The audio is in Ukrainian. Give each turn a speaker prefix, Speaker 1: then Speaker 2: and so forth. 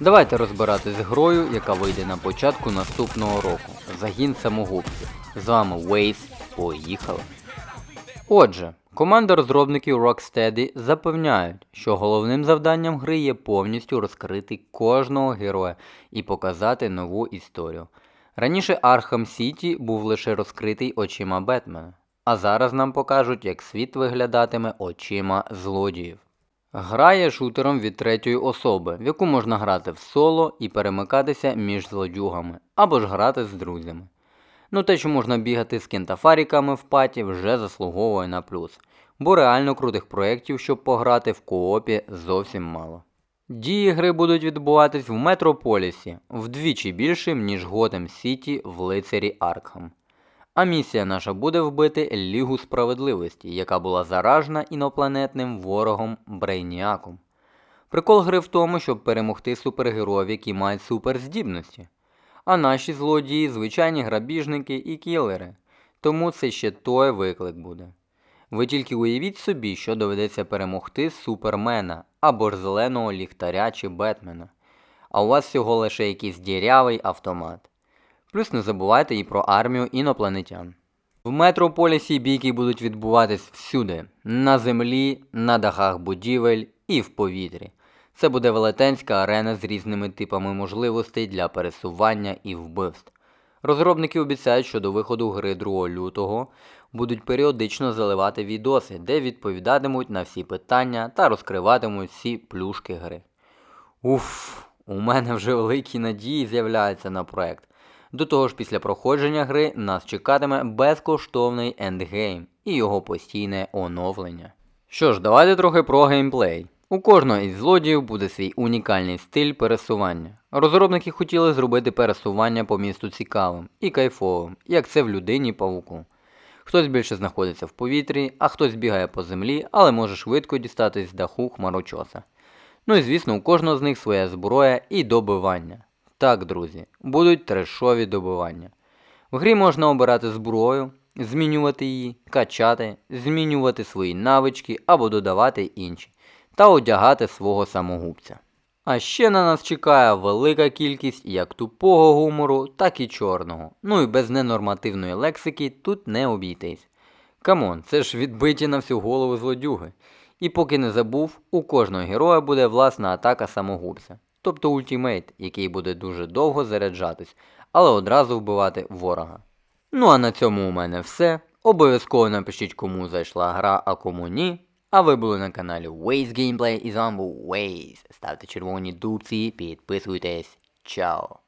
Speaker 1: Давайте розбиратись з грою, яка вийде на початку наступного року. Загін самогубців. З вами Waze. Поїхали. Отже, команда розробників Rocksteady запевняють, що головним завданням гри є повністю розкрити кожного героя і показати нову історію. Раніше Arkham City був лише розкритий очима Бетмена, а зараз нам покажуть, як світ виглядатиме очима злодіїв. Гра є шутером від третьої особи, в яку можна грати в соло і перемикатися між злодюгами, або ж грати з друзями. Ну те, що можна бігати з кентафаріками в паті, вже заслуговує на плюс, бо реально крутих проєктів, щоб пограти в коопі, зовсім мало. Дії гри будуть відбуватись в Метрополісі, вдвічі більшим, ніж Готем Сіті в лицарі Аркхам. А місія наша буде вбити Лігу справедливості, яка була заражена інопланетним ворогом Брейніаком. Прикол гри в тому, щоб перемогти супергероїв, які мають суперздібності. А наші злодії звичайні грабіжники і кілери. Тому це ще той виклик буде. Ви тільки уявіть собі, що доведеться перемогти Супермена або ж зеленого ліхтаря чи Бетмена. А у вас всього лише якийсь дірявий автомат. Плюс не забувайте і про армію інопланетян. В метрополісі бійки будуть відбуватись всюди: на землі, на дахах будівель і в повітрі. Це буде велетенська арена з різними типами можливостей для пересування і вбивств. Розробники обіцяють, що до виходу гри 2 лютого будуть періодично заливати відоси, де відповідатимуть на всі питання та розкриватимуть всі плюшки гри. Уф, у мене вже великі надії з'являються на проект. До того ж, після проходження гри нас чекатиме безкоштовний ендгейм і його постійне оновлення. Що ж, давайте трохи про геймплей. У кожного із злодіїв буде свій унікальний стиль пересування. Розробники хотіли зробити пересування по місту цікавим і кайфовим, як це в людині павуку. Хтось більше знаходиться в повітрі, а хтось бігає по землі, але може швидко дістатись з даху хмарочоса. Ну і звісно, у кожного з них своя зброя і добивання. Так, друзі, будуть трешові добивання. В грі можна обирати зброю, змінювати її, качати, змінювати свої навички або додавати інші, та одягати свого самогубця. А ще на нас чекає велика кількість як тупого гумору, так і чорного. Ну і без ненормативної лексики тут не обійтись. Камон, це ж відбиті на всю голову злодюги. І поки не забув, у кожного героя буде власна атака самогубця, тобто ультімейт, який буде дуже довго заряджатись, але одразу вбивати ворога. Ну а на цьому у мене все. Обов'язково напишіть, кому зайшла гра, а кому ні. А ви були на каналі Waze Gameplay і з вами був Waze. Ставте червоні дубці, підписуйтесь. Чао!